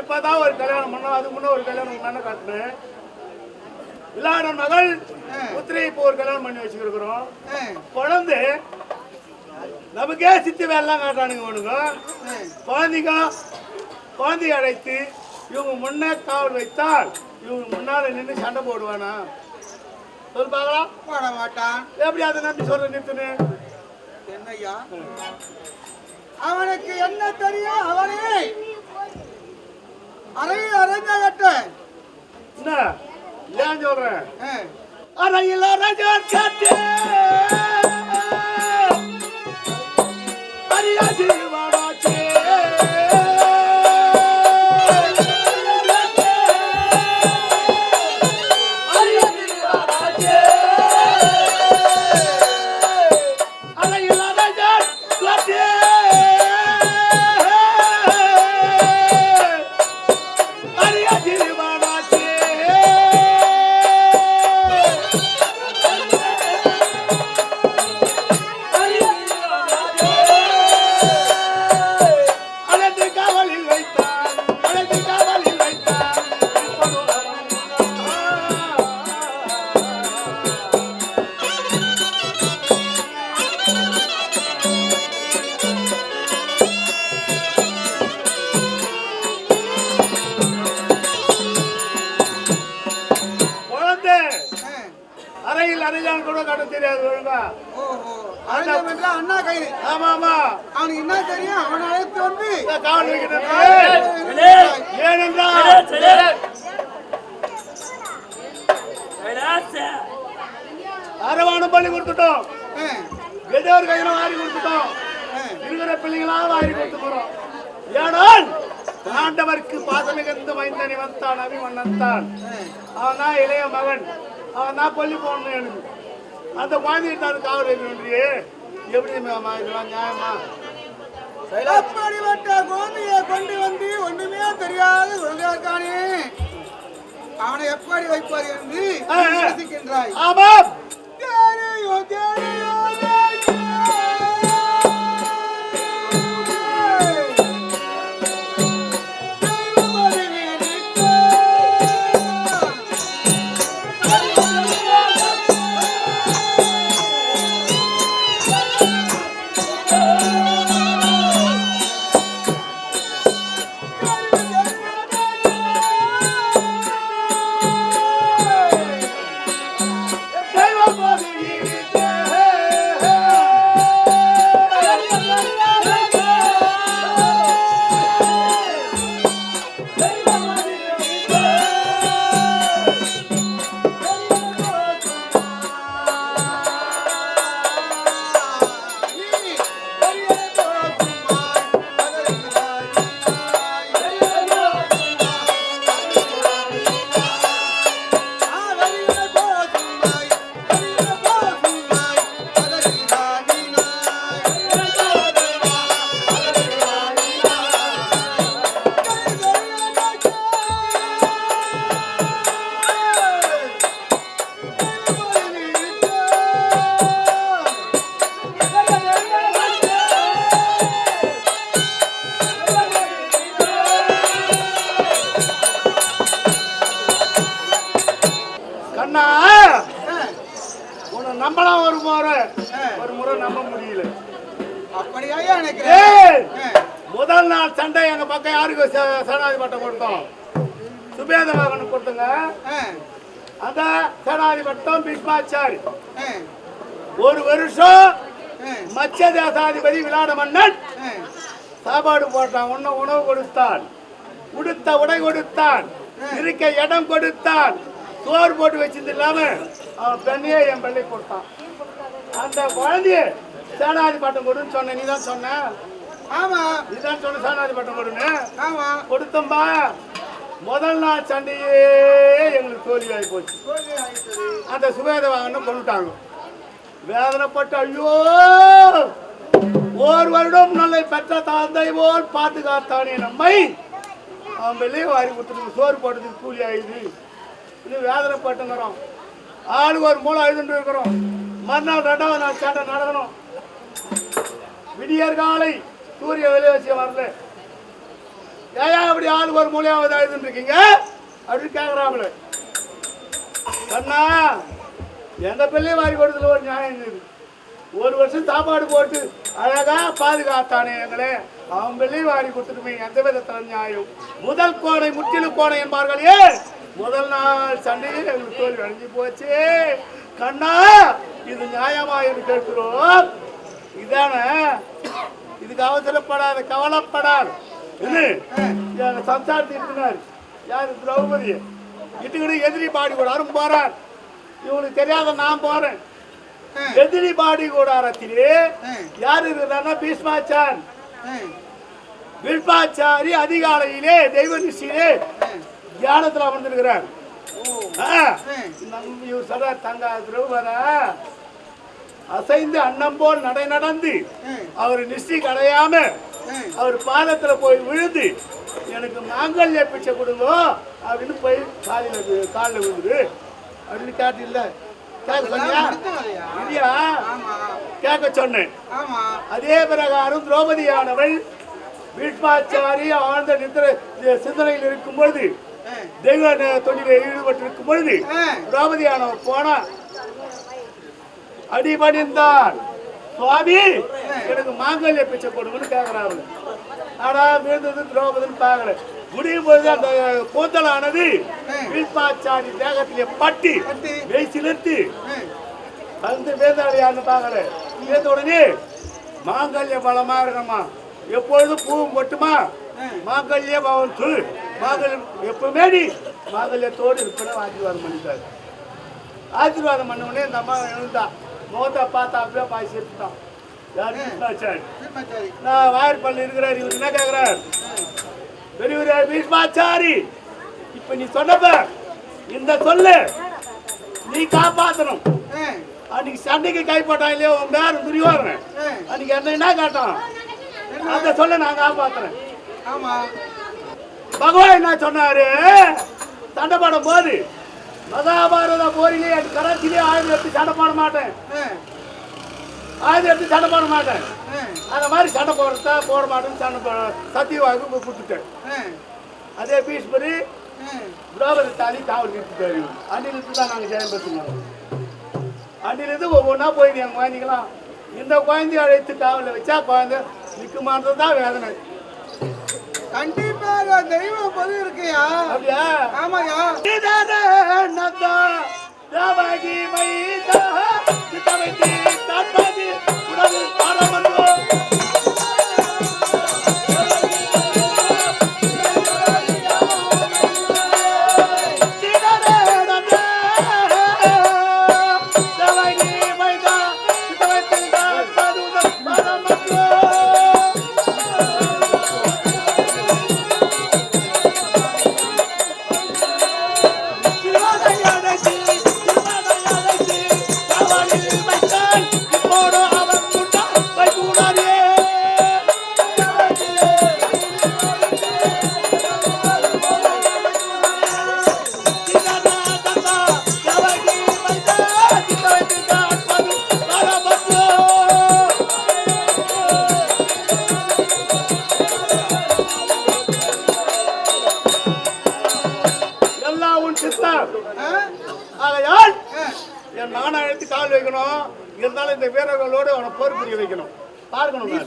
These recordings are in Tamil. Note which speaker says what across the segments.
Speaker 1: இப்பதான் ஒரு கல்யாணம் பண்ணோம் அதுக்கு முன்ன ஒரு கல்யாணம் முன்ன காட்டுனேன். விளையாட மகள் புத்திரை இப்போ ஒரு கல்யாணம் பண்ணி வச்சுருக்கிறோம். குழந்தை நமக்கே சித்தி வேலைலாம் காட்டுறானுங்க இவனுங்க. குழந்தைங்க குழந்தைய அழைத்து இவங்க முன்னே காவல் வைத்தால் இவங்க முன்னால நின்று சண்டை போடுவானா? சொல்லு பார்க்கலாம்.
Speaker 2: போட மாட்டான்.
Speaker 1: எப்படி அதை நம்பி சொல்ற நிறுத்துன்னு?
Speaker 2: என்னய்யா அவனுக்கு என்ன தெரியும் அவனே? அறை அரைஞ்சகட்ட
Speaker 1: என்ன? ஏன் சொல்றேன். அறையில் காட்டு
Speaker 2: அவனுக்கு என்ன தெரியும்? அவனை அழைத்து வந்து
Speaker 1: அரவானம் பள்ளி கொடுத்துட்டோம். ஏதோ ஒரு கையில வாரி கொடுத்துட்டோம். இருக்கிற பிள்ளைங்களா வாரி கொடுத்து போறோம். ஏனால் ஆண்டவருக்கு பாசமிகந்து மைந்தனி வந்தான் அபிமன்னந்தான் அவன் தான் இளைய மகன். அவன் தான் பள்ளி போகணும் எனக்கு அந்த குழந்தைகிட்ட காவல் வைக்கணுன்றியே எப்படி இதெல்லாம் நியாயமா?
Speaker 2: அப்படிப்பட்ட கோமியை கொண்டு வந்து ஒண்ணுமே தெரியாது ஒழுங்காக்கானே அவனை எப்படி வைப்பார் என்று
Speaker 1: ஆமாம்.
Speaker 2: தெரியும், தெரியும்,
Speaker 1: கண்ணா! உன்னை நம்பலாம் ஒரு முறை. ஒரு முறை நம்ப முடியல.
Speaker 2: அப்படியா எனக்கு!
Speaker 1: முதல் நாள் சண்டை எங்க பக்கம் யாருக்கு ச- சேனாதி பட்டம் கொடுத்தோம்? சுபேத மகனுக்கு கொடுத்தங்க அந்த சேனாதி பட்டம் பீஷ்மாச்சாரி ஒரு வருஷம் மச்ச தேசாதிபதி விளாட மன்னன் சாப்பாடு போட்டான் உன்ன உணவு கொடுத்தான் உடுத்த உடை கொடுத்தான் இருக்க இடம் கொடுத்தான் சோறு போட்டு வச்சிருந்து இல்லாம அவன் பெண்ணையே என் பிள்ளை கொடுத்தான் அந்த குழந்தைய சேனாதி பட்டம் கொடுன்னு சொன்ன நீ தான் சொன்ன?
Speaker 2: ஆமா.
Speaker 1: நீதான் சொன்ன சேனாதி பட்டம் கொடுன்னு.
Speaker 2: ஆமா.
Speaker 1: கொடுத்தம்பா முதல் நாள் சண்டையே எங்களுக்கு தோல்வியாகி போச்சு. அந்த சுவேத வாகனம் கொண்டுட்டாங்க. வேதனைப்பட்டு ஐயோ! ஒரு வருடம் நல்லை பெற்ற தாந்தை போல் பாதுகாத்தானே நம்மை. அவன் வெளியே வாரி கொடுத்துருக்கு சோறு போட்டதுக்கு கூலி ஆயிடுது. இன்னும் வேதனைப்பட்டுங்கிறோம் ஆளுக்கு ஒரு மூலம் அழுதுட்டு இருக்கிறோம். மறுநாள் ரெண்டாவது நாள் சண்டை நடக்கணும். விடியற் காலை சூரிய வெளியே வச்சு வரல. ஏயா அப்படி ஆளுக்கு ஒரு மூலையாவது எழுதுன்னு இருக்கீங்க? அப்படின்னு கேட்குறாங்களே கண்ணா எந்த பிள்ளையும் வாரி கொடுத்துல ஒரு நியாயம் இருக்குது ஒரு வருஷம் சாப்பாடு போட்டு அழகா பாதுகாத்தானே எங்களே. அவன் பிள்ளையும் வாரி கொடுத்துட்டுமே எந்த விதத்தில் நியாயம்? முதல் கோணை முற்றிலும் கோணை என்பார்கள். ஏன் முதல் நாள் சண்டையில் எங்களுக்கு தோல்வி அடைஞ்சு போச்சு. கண்ணா இது நியாயமா என்று கேட்கிறோம். இதானே இதுக்கு அவசரப்படாத கவலைப்படாத. என்ன? எங்க சம்சாரத்தை இருக்கிறார் யாரு? திரௌபதி. இட்டுக்கிட்டு எதிரி பாடி கூடாரும் போறார். இவனுக்கு தெரியாத நான் போறேன். எதிரி பாடி கூடாரத்திலே யார் இருக்கிறார்னா பீஷ்மாச்சார்.
Speaker 2: ஆ,
Speaker 1: பீஷ்மாச்சாரி அதிகாலையிலே தெய்வ நிஷ்டியிலே. தியானத்தில் அமர்ந்திருக்கிறார். சொல்ற தங்க திரௌபதா அசைந்து அன்னம் போல் நடை நடந்து அவர் நிஷ்டி கடையாம. அவர் பாதத்துல போய் விழுந்து எனக்கு மாங்கல்ய பிச்சை கொடுங்க அப்படின்னு போய் காலில் காலில் விழுது அப்படின்னு கேட்டு இல்ல. கேட்க சொன்னேன். அதே பிரகாரம் திரௌபதியானவள் பீஷ்மாச்சாரி ஆழ்ந்த நித்திர சிந்தனையில் இருக்கும் பொழுது
Speaker 2: ஆ,
Speaker 1: தெய்வ ந- தொழிலில் ஈடுபட்டு இருக்கும் பொழுது
Speaker 2: ஆ.
Speaker 1: திரௌபதியானவள் போனா அடிபணிந்தார். சுவாமி எனக்கு மாங்கல்ய பிச்சை கொடுங்கன்னு கேட்கிறாரு ஆனா விழுந்தது திரௌபதின்னு பார்க்கல. முடியும் பொழுது அந்த கூந்தலானது பீஷ்மாச்சாரி தேகத்திலே பட்டி
Speaker 2: ஆ,
Speaker 1: வந்து வேந்தாளியான்னு பார்க்கல. வேந்த உடனே மாங்கல்ய பலமா இருக்கணுமா? எப்பொழுதும் பூவும் கொட்டுமா? மாங்கல்ய பவன் து மாங்கல்யம் எப்பவுமே நீ மாங்கல்யத்தோடு இருப்பன ஆசீர்வாதம் பண்ணிட்டாரு. ஆசீர்வாதம் பண்ண உடனே இந்த அம்மா எழுந்தா முகத்தை பார்த்தா அப்படியே பாய் சேர்த்துட்டான். யார். நான் வாய்ப்பள்ளி இருக்கிறார் இவர் என்ன கேட்கிறார் பெரியவர் பீஷ்மாச்சாரி இப்ப நீ சொன்னப்ப இந்த சொல்லு. நீ காப்பாத்தணும். அன்னைக்கு சண்டைக்கு கைப்பட்டான் இல்லையோ உன் பேர் துரியோதனன் அன்னைக்கு என்ன என்ன கேட்டான் அந்த சொல்ல நான் காப்பாத்துறேன்.
Speaker 2: ஆமா.
Speaker 1: பகவான் என்ன சொன்னாரு? சண்டை போடும் போது மகாபாரத போரிலே என் கரத்திலே ஆயுதம் எடுத்து சண்டை போட மாட்டேன். ஆயுதம் எடுத்து சண்டை போட மாட்டேன். அந்த மாதிரி சண்டை போடுறதா போட மாட்டேன்னு சண்டை போ சத்தியவாக்கு கொடுத்துட்டேன். அதே பீஷ்மரி. திரௌபதி தாலி காவல் நிறுத்திட்டாரு அன்னிலிருந்து தான் நாங்கள் ஜெயம் பெற்றுனோம் அன்னிலிருந்து ஒவ்வொன்றா போய் என் குழந்தைங்களாம் இந்த குழந்தைய அழைத்து காவலில் வச்சா குழந்தை நிற்குமான்றது தான் வேதனை.
Speaker 2: கண்டிப்பாக தெய்வம் பொது இருக்கையா
Speaker 1: அப்படியா
Speaker 2: ஆமாயா
Speaker 1: நந்தா தேவகி மைதா சித்தவைத்தி காப்பாதி உடல் பாரமன்றோ ஆகையால். என் மகனை அழைத்து கால் வைக்கணும். இருந்தாலும் இந்த வீரர்களோடு அவனை போர் புரிய வைக்கணும். பார்க்கணும் நான்.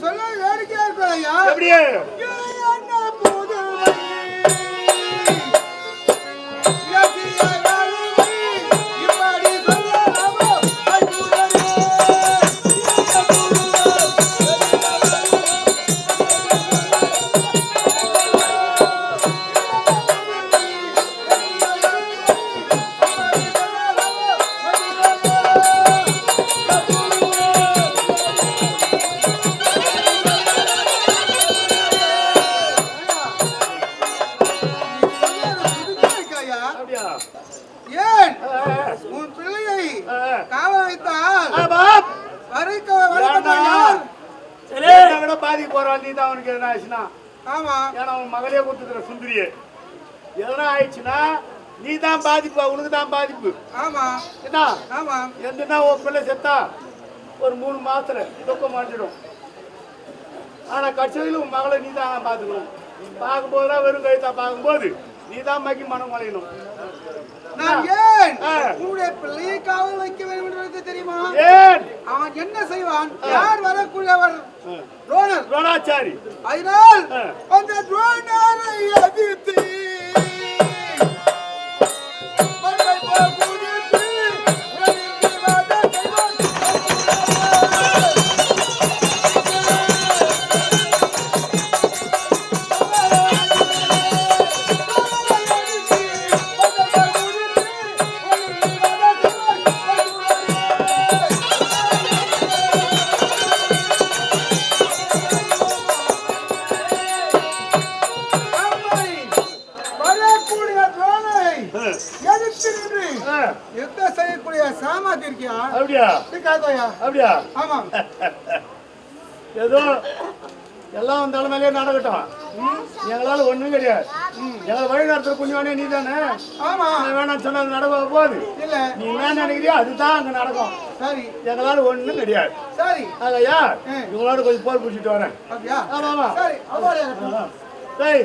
Speaker 1: எப்படியே?
Speaker 2: என்னை
Speaker 1: விட பாதிக்கு போறான் நீ தான் அவனுக்கு எதனா ஆச்சுன்னா
Speaker 2: ஆமா.
Speaker 1: ஏன்னா அவன் மகளே கொடுத்துக்கிற சுந்தரியே. எதனா ஆயிடுச்சுன்னா நீ தான் பாதிப்பு உனக்கு தான் பாதிப்பு.
Speaker 2: ஆமா.
Speaker 1: என்ன?
Speaker 2: ஆமா.
Speaker 1: எந்தனா உன் பிள்ளை செத்தா ஒரு மூணு மாசத்துல துக்கம் மாட்டிடும் ஆனா கட்சியில் உன் மகளை நீ தான் பார்த்துக்கணும். பார்க்கும்போது தான் வெறும் கழுத்தா பார்க்கும்போது நீ தான் மக்கி மனம் குலையணும்
Speaker 2: நான் ஏன். உன்னுடைய பிள்ளையை காவல் வைக்க வேண்டும் என்று தெரியுமா?
Speaker 1: ஏன்?
Speaker 2: அவன் என்ன செய்வான்? யார் வரக்கூடியவர் துரோணர்
Speaker 1: துரோணாச்சாரி.
Speaker 2: அதனால். அந்த துரோணரை எதிர்த்து
Speaker 1: அப்படியா?
Speaker 2: ஆமாம்
Speaker 1: ஏதோ எல்லாம் உன் தலைமையிலே நடக்கட்டும். எங்களால ஒண்ணும் கிடையாது. எங்களை வழி நடத்துற புண்ணியவானே நீ தானே
Speaker 2: ஆமா
Speaker 1: வேணாம்னு சொன்னா நடக்க போகுது
Speaker 2: இல்ல.
Speaker 1: நீ என்ன நினைக்கிறியோ அதுதான் அங்க நடக்கும்.
Speaker 2: சரி.
Speaker 1: எங்களால ஒண்ணும் கிடையாது.
Speaker 2: சரி.
Speaker 1: அதையா. இவங்களோட கொஞ்சம் போர் பிடிச்சிட்டு வரேன். ஆமா ஆமா.
Speaker 2: சரி